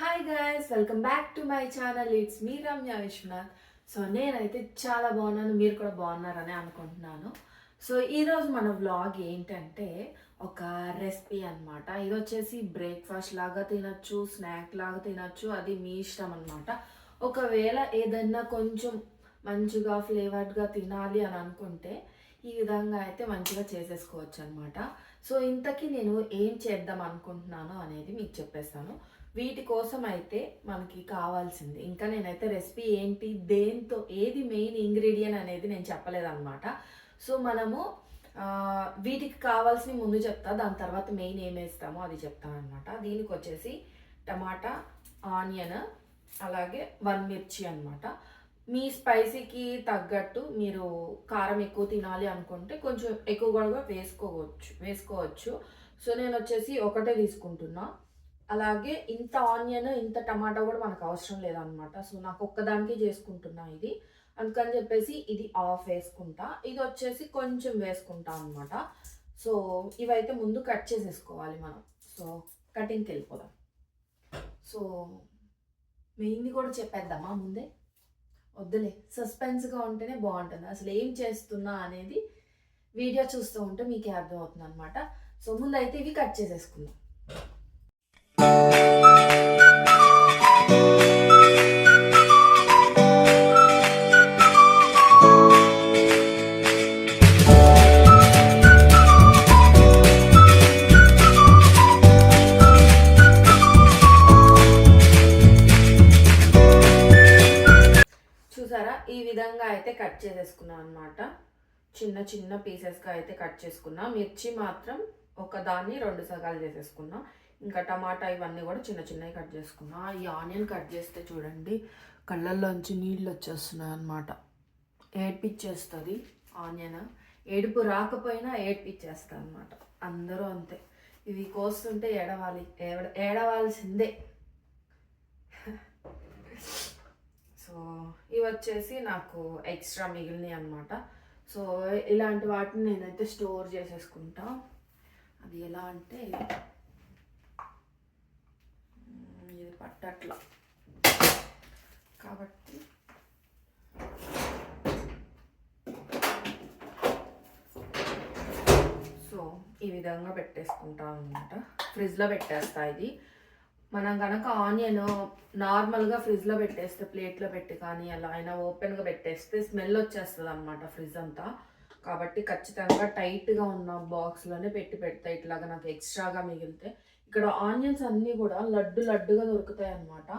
Hi guys welcome back to my channel it's me Ramya Viswanath so నేనైతే చాలా బాగున్నాను. మీరు కూడా బాగున్నారని అనుకుంటున్నాను. సో ఈరోజు మన వ్లాగ్ ఏంటంటే ఒక రెసిపీ అన్నమాట. ఇది వచ్చేసి బ్రేక్ఫాస్ట్ లాగా తినచ్చు స్నాక్ లాగా తినచ్చు. అది మీ ఇష్టం అనమాట ఒకవేళ ఏదన్నా కొంచెం మంచిగా ఫ్లేవర్డ్గా తినాలి అని అనుకుంటే ఈ విధంగా అయితే మంచిగా చేసేసుకోవచ్చు అనమాట సో ఇంతకీ నేను ఏం చేద్దాం అనుకుంటున్నాను అనేది మీకు చెప్పేస్తాను. వీటి కోసం అయితే మనకి కావాల్సింది. ఇంకా నేనైతే రెసిపీ ఏంటి దేంతో ఏది మెయిన్ ఇంగ్రీడియంట్ అనేది నేను చెప్పలేదన్నమాట. సో మనము వీటికి కావాల్సిన ముందు చెప్తా దాని తర్వాత మెయిన్ ఏం వేస్తామో అది చెప్తాను అనమాట దీనికి వచ్చేసి టమాటా ఆనియన్ అలాగే వన్ మిర్చి అన్నమాట. మీ స్పైసీకి తగ్గట్టు మీరు కారం ఎక్కువ తినాలి అనుకుంటే కొంచెం ఎక్కువ కూడా వేసుకోవచ్చు వేసుకోవచ్చు. సో నేను వచ్చేసి ఒకటే తీసుకుంటున్నా. అలాగే ఇంత ఆనియన్ ఇంత టమాటా కూడా మనకు అవసరం లేదనమాట సో నాకు ఒక్కదానికి చేసుకుంటున్నా ఇది. అందుకని చెప్పేసి ఇది ఆఫ్ వేసుకుంటా. ఇది వచ్చేసి కొంచెం వేసుకుంటా అనమాట సో ఇవైతే ముందు కట్ చేసేసుకోవాలి మనం. సో కటింగ్కి వెళ్ళిపోదాం. సో మెయిన్ది కూడా చెప్పేద్దామా ముందే? వద్దులే. సస్పెన్స్గా ఉంటేనే బాగుంటుంది. అసలు ఏం చేస్తున్నా అనేది వీడియో చూస్తూ ఉంటే మీకే అర్థమవుతుంది అనమాట సో ముందైతే ఇవి కట్ చేసేసుకుందాం. పీసెస్గా అయితే కట్ చేసుకున్నా. మిర్చి మాత్రం ఒకదాన్ని రెండు సగాలు చేసేసుకున్నా. ఇంకా టమాటా ఇవన్నీ కూడా చిన్న చిన్నవి కట్ చేసుకున్నా. ఈ ఆనియన్ కట్ చేస్తే చూడండి కళ్ళల్లోంచి నీళ్ళు వచ్చేస్తున్నాయి అనమాట ఏడ్పిచ్చేస్తుంది ఆనియన్. ఏడుపు రాకపోయినా ఏడ్పిచ్చేస్తా అనమాట అందరూ అంతే. ఇవి కోస్తుంటే ఏడవాలి. ఏడ ఏడవాల్సిందే. సో ఇవి వచ్చేసి నాకు ఎక్స్ట్రా మిగిలినాయి అనమాట సో ఇలాంటి వాటిని నేనైతే స్టోర్ చేసేసుకుంటా. అది ఎలా అంటే ఇది పట్టట్ల. కాబట్టి సో ఈ విధంగా పెట్టేసుకుంటా అనమాట ఫ్రిడ్జ్లో పెట్టేస్తా ఇది. మనం కనుక ఆనియన్ నార్మల్గా ఫ్రిడ్జ్లో పెట్టేస్తే ప్లేట్లో పెట్టి కానీ అలా అయినా ఓపెన్గా పెట్టేస్తే స్మెల్ వచ్చేస్తుంది అనమాట ఫ్రిడ్జ్ అంతా. కాబట్టి ఖచ్చితంగా టైట్గా ఉన్న బాక్స్లోనే పెట్టి పెడతాయి ఇట్లాగా నాకు ఎక్స్ట్రాగా మిగిలితే. ఇక్కడ ఆనియన్స్ అన్నీ కూడా లడ్డు లడ్డుగా దొరుకుతాయి అన్నమాట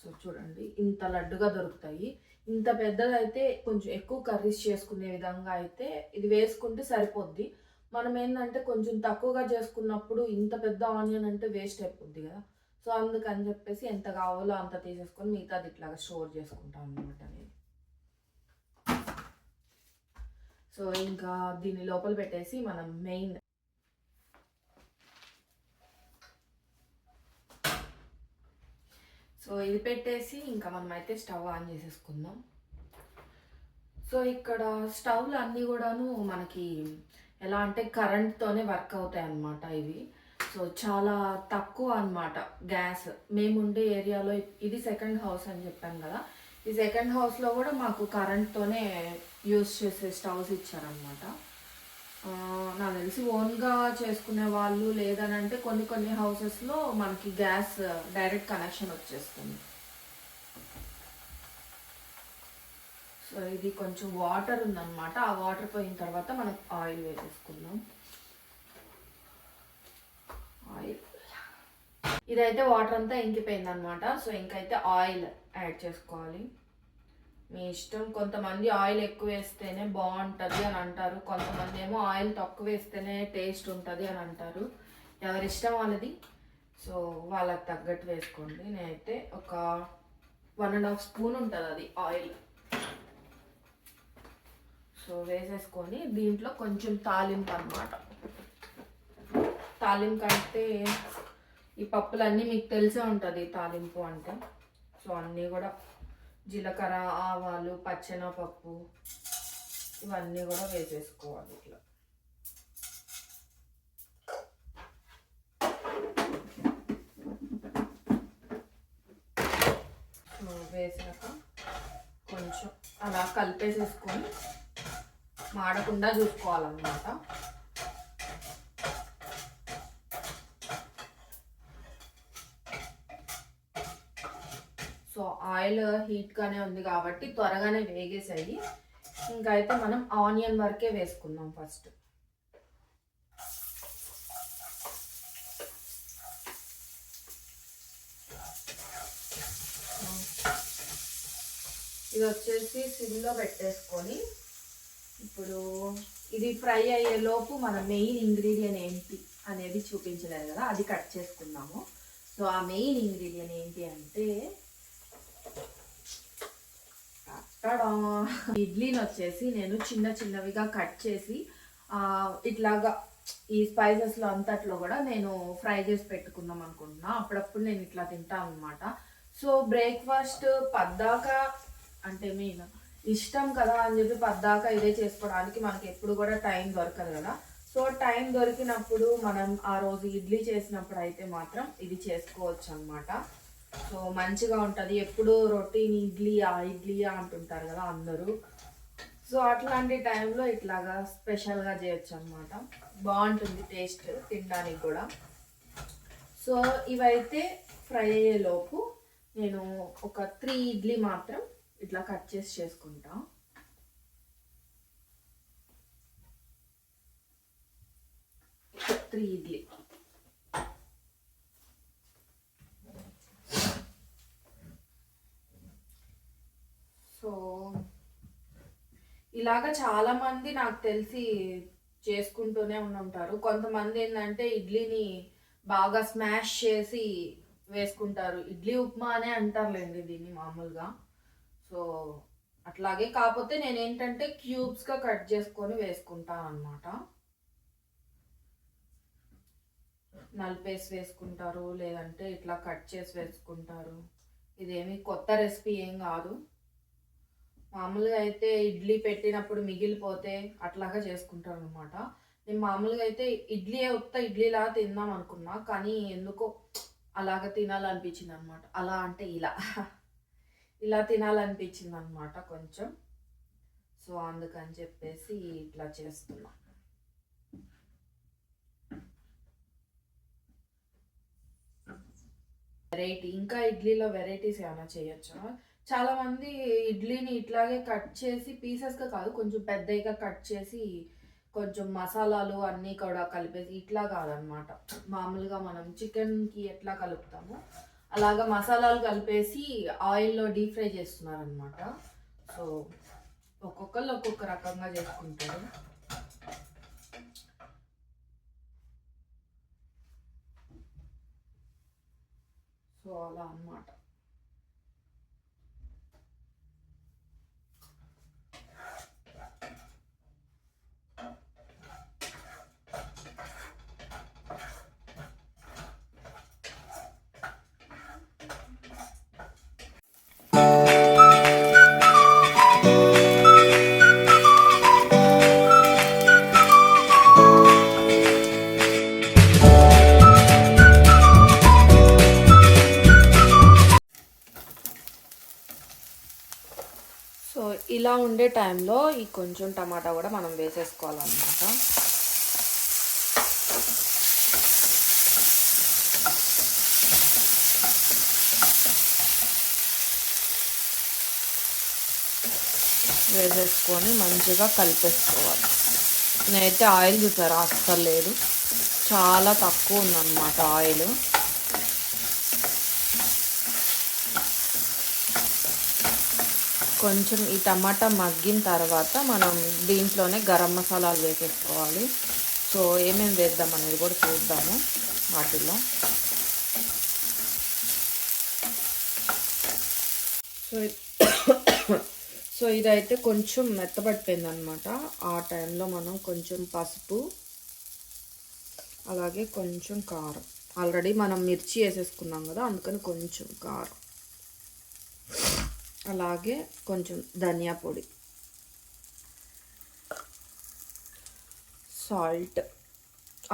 సో చూడండి ఇంత లడ్డుగా దొరుకుతాయి. ఇంత పెద్దదైతే కొంచెం ఎక్కువ కర్రీస్ చేసుకునే విధంగా అయితే ఇది వేసుకుంటే సరిపోద్ది. మనం ఏంటంటే కొంచెం తక్కువగా చేసుకున్నప్పుడు ఇంత పెద్ద ఆనియన్ అంటే వేస్ట్ అయిపోద్ది కదా. సో అందుకని చెప్పేసి ఎంత కావాలో అంత తీసేసుకొని మిగతాది ఇట్లాగా స్టోర్ చేసుకుంటాం అనమాట నేను. సో ఇంకా దీన్ని లోపల పెట్టేసి మనం మెయిన్ సో ఇది పెట్టేసి ఇంకా మనం అయితే స్టవ్ ఆన్ చేసేసుకుందాం. సో ఇక్కడ స్టవ్లు అన్నీ కూడాను మనకి ఎలా అంటే కరెంట్తోనే వర్క్ అవుతాయి అన్నమాట ఇవి. సో చాలా తక్కువ అన్నమాట గ్యాస్ మేముండే ఏరియాలో ఇది సెకండ్ హౌస్ అని చెప్పాను కదా. ఈ సెకండ్ హౌస్లో కూడా మాకు కరెంట్తోనే యూస్ చేసే స్టవ్స్ ఇచ్చారనమాట నాకు తెలిసి ఓన్గా చేసుకునే వాళ్ళు లేదనంటే కొన్ని కొన్ని హౌసెస్లో మనకి గ్యాస్ డైరెక్ట్ కనెక్షన్ వచ్చేస్తుంది. సో ఇది కొంచెం వాటర్ ఉందన్నమాట. ఆ వాటర్ పోయిన తర్వాత మనం ఆయిల్ వేసేసుకుందాం. ఆయిల్. ఇదైతే వాటర్ అంతా ఇంకిపోయింది అనమాట సో ఇంకైతే ఆయిల్ యాడ్ చేసుకోవాలి. మీ ఇష్టం. కొంతమంది ఆయిల్ ఎక్కువ వేస్తేనే బాగుంటుంది అని అంటారు. కొంతమంది ఏమో ఆయిల్ తక్కువ వేస్తేనే టేస్ట్ ఉంటుంది అని అంటారు. ఎవరిష్టం వాళ్ళది? సో వాళ్ళకి తగ్గట్టు వేసుకోండి. నేనైతే ఒక వన్ అండ్ హాఫ్ స్పూన్ ఉంటుంది అది ఆయిల్. సో వేసేసుకొని దీంట్లో కొంచెం తాలింపు అనమాట తాలింపు అయితే ఈ పప్పులన్నీ మీకు తెలిసే ఉంటుంది తాలింపు అంటే. సో అన్నీ కూడా జీలకర్ర ఆవాలు పచ్చెనపప్పు ఇవన్నీ కూడా వేసేసుకోవాలి ఇట్లా. వేసాక కొంచెం అలా కలిపేసేసుకొని మాడకుండా చూసుకోవాలన్నమాట. సో ఆయిల్ హీట్గానే ఉంది కాబట్టి త్వరగానే వేగేసాయి. ఇంకా అయితే మనం ఆనియన్ వరకే వేసుకుందాం ఫస్ట్. ఇది వచ్చేసి సిమ్లో పెట్టేసుకొని ఇప్పుడు ఇది ఫ్రై అయ్యే లోపు మన మెయిన్ ఇంగ్రీడియంట్ ఏంటి అనేది చూపించలేదు కదా అది కట్ చేసుకుందాము. సో ఆ మెయిన్ ఇంగ్రీడియంట్ ఏంటి అంటే ఇడ్లీని వచ్చేసి నేను చిన్న చిన్నవిగా కట్ చేసి ఇట్లాగా ఈ స్పైసెస్లో అంతట్లో కూడా నేను ఫ్రై చేసి పెట్టుకుందాం అనుకుంటున్నా. అప్పుడప్పుడు నేను ఇట్లా తింటాను అనమాట సో బ్రేక్ఫాస్ట్ పద్దాక అంటే మెయిన్ ఇష్టం కదా అని చెప్పి పద్దాక ఇదే చేసుకోవడానికి మనకి ఎప్పుడు కూడా టైం దొరకదు కదా. సో టైం దొరికినప్పుడు మనం ఆ రోజు ఇడ్లీ చేసినప్పుడు అయితే మాత్రం ఇది చేసుకోవచ్చు అనమాట సో మంచిగా ఉంటుంది. ఎప్పుడు రొటీన్ ఇడ్లీ ఆ ఇడ్లీ అంటుంటారు కదా అందరూ. సో అట్లాంటి టైంలో ఇట్లాగా స్పెషల్గా చేయొచ్చు అనమాట బాగుంటుంది టేస్ట్ తినడానికి కూడా. సో ఇవైతే ఫ్రై అయ్యేలోపు నేను ఒక త్రీ ఇడ్లీ మాత్రం ఇట్లా కట్ చేసి చేసుకుంటా. త్రీ ఇడ్లీ. సో ఇలాగ చాలా మంది నాకు తెలిసి చేసుకుంటూనే ఉంటారు కొంతమంది ఏంటంటే ఇడ్లీని బాగా స్మాష్ చేసి వేసుకుంటారు. ఇడ్లీ ఉప్మా అనే అంటారులేండి దీన్ని మామూలుగా. సో అట్లాగే కాకపోతే నేను ఏంటంటే క్యూబ్స్గా కట్ చేసుకొని వేసుకుంటాను అనమాట నలిపేసి వేసుకుంటారు లేదంటే ఇట్లా కట్ చేసి వేసుకుంటారు. ఇదేమి కొత్త రెసిపీ ఏం కాదు. మామూలుగా అయితే ఇడ్లీ పెట్టినప్పుడు మిగిలిపోతే అట్లాగా చేసుకుంటారు అనమాట నేను మామూలుగా అయితే ఇడ్లీ ఉత్త ఇడ్లీలా తిందాం అనుకున్నా కానీ ఎందుకో అలాగ తినాలనిపించింది అనమాట అలా అంటే ఇలా. ఇలా తినాలనిపించింది అనమాట కొంచెం. సో అందుకని చెప్పేసి ఇట్లా చేస్తున్నా. వెరైటీ ఇంకా ఇడ్లీలో వెరైటీస్ ఏమైనా చేయొచ్చా? చాలా మంది ఇడ్లీని ఇట్లాగే కట్ చేసి పీసెస్గా కాదు కొంచెం పెద్దగా కట్ చేసి కొంచెం మసాలాలు అన్నీ కూడా కలిపేసి ఇట్లా కాదనమాట మామూలుగా మనం చికెన్కి ఎట్లా కలుపుతామో అలాగా మసాలాలు కలిపేసి ఆయిల్లో డీప్ ఫ్రై చేస్తున్నారనమాట సో ఒక్కొక్కళ్ళు ఒక్కొక్క రకంగా చేసుకుంటారు. సో అలా అన్నమాట. సో ఇలా ఉండే టైంలో ఈ కొంచెం టమాటా కూడా మనం వేసేసుకోవాలన్నమాట. వేసేసుకొని మంచిగా కలిపేసుకోవాలి. నేనైతే ఆయిల్ చూసారా? అస్సలు లేదు. చాలా తక్కువ ఉందన్నమాట ఆయిల్. కొంచెం ఈ టమాటా మగ్గిన తర్వాత మనం దీంట్లోనే గరం మసాలాలు వేసేసుకోవాలి. సో ఏమేమి వేద్దాం అనేది కూడా చూద్దాము వాటిలో సో సో ఇదైతే కొంచెం మెత్తబడిపోయింది అనమాట ఆ టైంలో మనం కొంచెం పసుపు అలాగే కొంచెం కారం. ఆల్రెడీ మనం మిర్చి వేసేసుకున్నాం కదా అందుకని కొంచెం కారం. అలాగే కొంచెం ధనియా పొడి. సాల్ట్.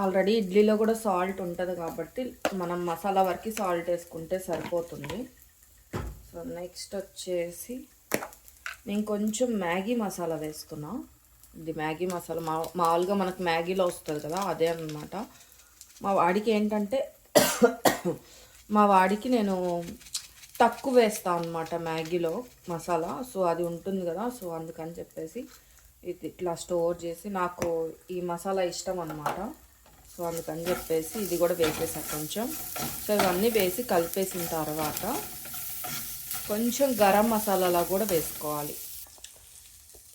ఆల్రెడీ ఇడ్లీలో కూడా సాల్ట్ ఉంటుంది కాబట్టి మనం మసాలా వరకు సాల్ట్ వేసుకుంటే సరిపోతుంది. సో నెక్స్ట్ వచ్చేసి నేను కొంచెం మ్యాగీ మసాలా వేస్తున్నా. ఇది మ్యాగీ మసాలా మా మామూలుగా మనకు మ్యాగీలో వస్తుంది కదా అదే అన్నమాట. మా వాడికి ఏంటంటే మా వాడికి నేను తక్కువ వేస్తాను అనమాట మ్యాగీలో మసాలా. సో అది ఉంటుంది కదా సో అందుకని చెప్పేసి ఇది ఇట్లా స్టోర్ చేసి నాకు ఈ మసాలా ఇష్టం అనమాట సో అందుకని చెప్పేసి ఇది కూడా వేసేసా కొంచెం. సో ఇవన్నీ వేసి కలిపేసిన తర్వాత కొంచెం గరం మసాలాలా కూడా వేసుకోవాలి.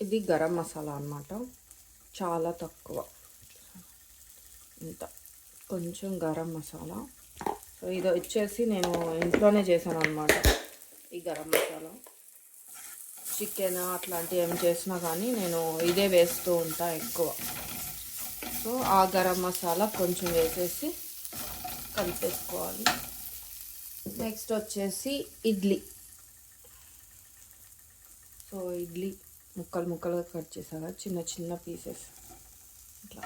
ఇది గరం మసాలా అనమాట చాలా తక్కువ. ఇంత. కొంచెం గరం మసాలా. సో ఇది వచ్చేసి నేను ఇంట్లోనే చేశాను అనమాట ఈ గరం మసాలా. చికెన్ అట్లాంటివి ఏం చేసినా కానీ నేను ఇదే వేస్తూ ఉంటా ఎక్కువ. సో ఆ గరం మసాలా కొంచెం వేసేసి కలిపేసుకోవాలి. నెక్స్ట్ వచ్చేసి ఇడ్లీ. సో ఇడ్లీ ముక్కలు ముక్కలుగా కట్ చేసాగా చిన్న చిన్న పీసెస్ ఇట్లా.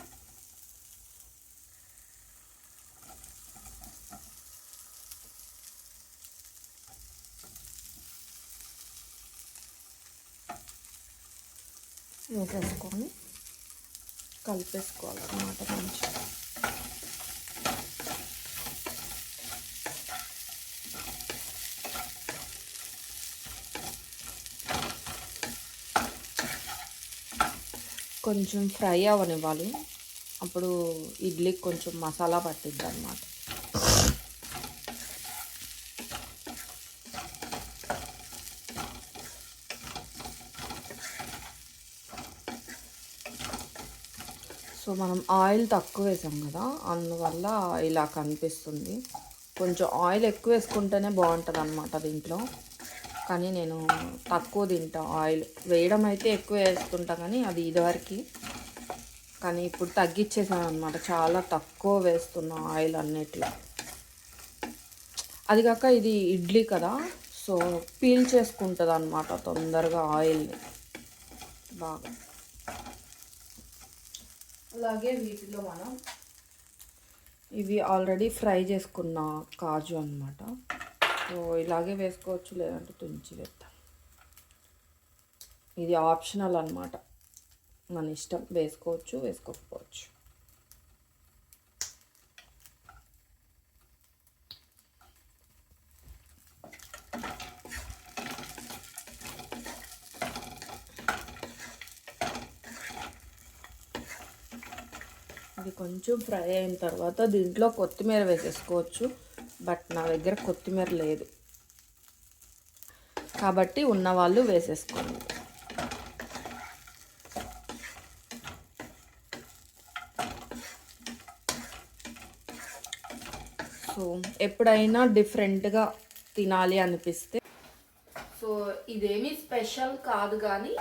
వేసేసుకొని కలిపేసుకోవాలి అన్నమాట మంచిగా. కొంచెం ఫ్రై అవ్వనివ్వాలి అప్పుడు ఇడ్లీకి కొంచెం మసాలా పట్టిద్ది అనమాట సో మనం ఆయిల్ తక్కువ వేసాం కదా అందువల్ల ఇలా కనిపిస్తుంది. కొంచెం ఆయిల్ ఎక్కువ వేసుకుంటేనే బాగుంటుంది అనమాట దీంట్లో. కానీ నేను తక్కువ తింటా ఆయిల్. వేయడం అయితే ఎక్కువ వేస్తుంటా కానీ అది ఇదివరకు. కానీ ఇప్పుడు తగ్గించేసాను అనమాట చాలా తక్కువ వేస్తున్నా ఆయిల్ అన్నిట్లో. అది కాక ఇది ఇడ్లీ కదా సో పీల్ చేసుకుంటుంది అనమాట తొందరగా ఆయిల్ని. బాగా. అలాగే వీటిలో మనం ఇవి ఆల్రెడీ ఫ్రై చేసుకున్న కాజు అనమాట సో ఇలాగే వేసుకోవచ్చు లేదంటే తుంచి వేద్దాం. ఇది ఆప్షనల్ అనమాట మన ఇష్టం. వేసుకోవచ్చు వేసుకోకపోవచ్చు. అది కొంచెం ఫ్రై అయిన తర్వాత దీంట్లో కొత్తిమీర వేసేసుకోవచ్చు బట్ నా దగ్గర కొత్తిమీర లేదు. కాబట్టి ఉన్నవాళ్ళు వేసేసుకోండి. సో ఎప్పుడైనా డిఫరెంట్గా తినాలి అనిపిస్తే. సో ఇదేమీ స్పెషల్ కాదు కానీ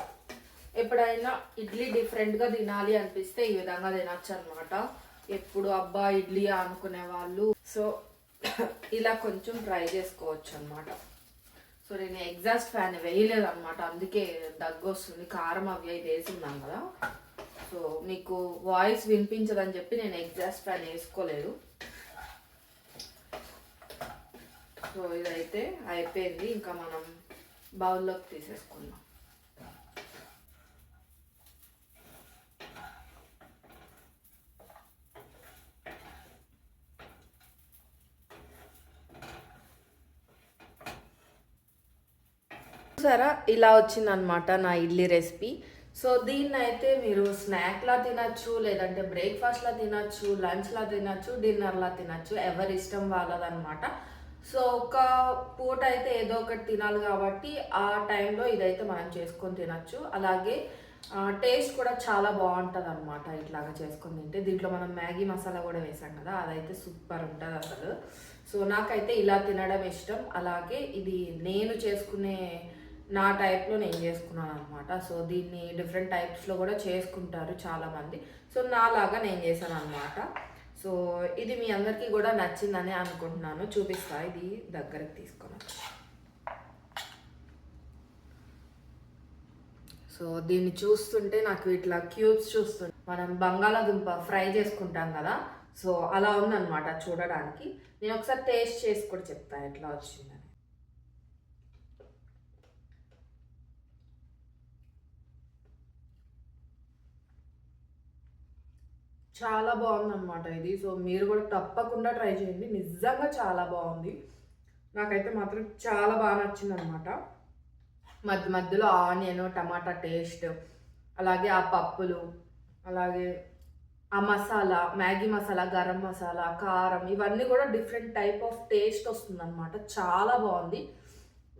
ఎప్పుడైనా ఇడ్లీ డిఫరెంట్గా తినాలి అనిపిస్తే ఈ విధంగా తినచ్చు అనమాట ఎప్పుడు అబ్బా ఇడ్లీ అనుకునే వాళ్ళు. సో ఇలా కొంచెం ట్రై చేసుకోవచ్చు అనమాట సో నేను ఎగ్జాస్ట్ ఫ్యాన్ వేయలేదు అనమాట అందుకే దగ్గు వస్తుంది కారం అవి అయితే వేసిందాం కదా. సో మీకు వాయిస్ వినిపించదని చెప్పి నేను ఎగ్జాస్ట్ ఫ్యాన్ వేసుకోలేదు. సో ఇదైతే అయిపోయింది. ఇంకా మనం బౌల్లోకి తీసేసుకుందాం. చూసారా? ఇలా వచ్చిందనమాట నా ఇడ్లీ రెసిపీ. సో దీన్ని అయితే మీరు స్నాక్లా తినచ్చు లేదంటే బ్రేక్ఫాస్ట్లా తినచ్చు లంచ్లా తినచ్చు డిన్నర్లా తినచ్చు ఎవరి ఇష్టం వాళ్ళదనమాట సో ఒక పూట అయితే ఏదో ఒకటి తినాలి కాబట్టి ఆ టైంలో ఇదైతే మనం చేసుకొని తినచ్చు. అలాగే టేస్ట్ కూడా చాలా బాగుంటుంది అనమాట ఇట్లాగా చేసుకొని తింటే. దీంట్లో మనం మ్యాగీ మసాలా కూడా వేసాం కదా అదైతే సూపర్ ఉంటుంది అసలు. సో నాకైతే ఇలా తినడం ఇష్టం. అలాగే ఇది నేను చేసుకునే నా టైప్లో నేను చేసుకున్నాను అనమాట సో దీన్ని డిఫరెంట్ టైప్స్లో కూడా చేసుకుంటారు చాలామంది. సో నాలాగా నేను చేశాను అనమాట సో ఇది మీ అందరికీ కూడా నచ్చిందని అనుకుంటున్నాను. చూపిస్తా ఇది దగ్గరకు తీసుకొని సో దీన్ని చూస్తుంటే నాకు ఇట్లా క్యూబ్స్ చూస్తుంటే మనం బంగాళాదుంప ఫ్రై చేసుకుంటాం కదా. సో అలా ఉందన్నమాట చూడడానికి. నేను ఒకసారి టేస్ట్ చేసి కూడా చెప్తాను ఎట్లా వచ్చిందని. చాలా బాగుందన్నమాట ఇది. సో మీరు కూడా తప్పకుండా ట్రై చేయండి. నిజంగా చాలా బాగుంది. నాకైతే మాత్రం చాలా బాగా నచ్చింది అనమాట మధ్య మధ్యలో ఆనియన్ టమాటా టేస్ట్ అలాగే ఆ పప్పులు అలాగే ఆ మసాలా మ్యాగీ మసాలా గరం మసాలా కారం ఇవన్నీ కూడా డిఫరెంట్ టైప్ ఆఫ్ టేస్ట్ వస్తుందన్నమాట. చాలా బాగుంది.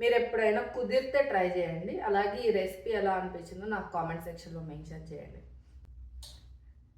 మీరు ఎప్పుడైనా కుదిరితే ట్రై చేయండి. అలాగే ఈ రెసిపీ ఎలా అనిపించిందో నాకు కామెంట్ సెక్షన్లో మెన్షన్ చేయండి.